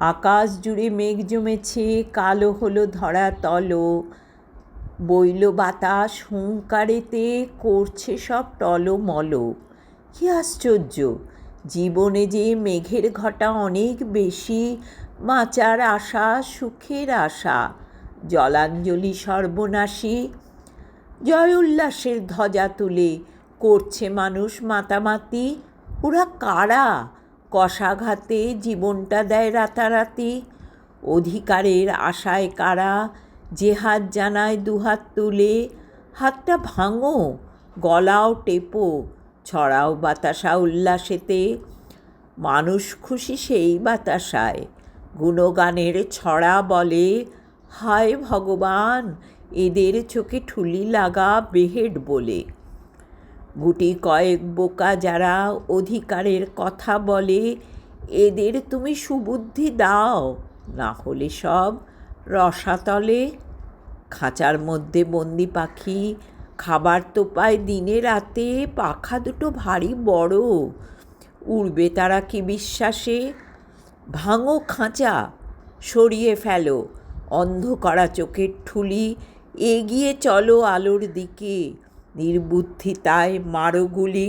আকাশ জুড়ে মেঘ জমেছে, কালো হলো ধরা তল। বইল বাতাস, হুঙ্কারেতে করছে সব টলমল। কি আশ্চর্য! জীবনে যে মেঘের ঘটা অনেক বেশি, বাঁচার আশা, সুখের আশা। জলাঞ্জলি সর্বনাশী, জয় উল্লাসের ধ্বজা তুলে, করছে মানুষ মাতামাতি। ওরা কারা? কষাঘাতে জীবনটা দেয় রাতারাতি। অধিকারের আশায় কারা যে হাত জানায় দুহাত তুলে। হাতটা ভাঙো, গলাও টেপো, ছড়াও বাতাসা উল্লাসেতে। মানুষ খুশি সেই বাতাসায়, গুণগানের ছড়া বলে। হায় ভগবান, এদের চোখে ঠুলি লাগা বেহেড বলে। গুটি কয়েক বোকা যারা অধিকারের কথা বলে, এদের তুমি সুবুদ্ধি দাও, না হলে সব রসাতলে। খাঁচার মধ্যে বন্দি পাখি, খাবার তো পায় দিনে রাতে, পাখা দুটো ভারী বড়। উড়বে তারা কি বিশ্বাসে? ভাঙো খাঁচা, সরিয়ে ফেলো অন্ধ করা চোখের ঠুলি, এগিয়ে চলো আলোর দিকে। নির্বুদ্ধিতায় মারো গুলি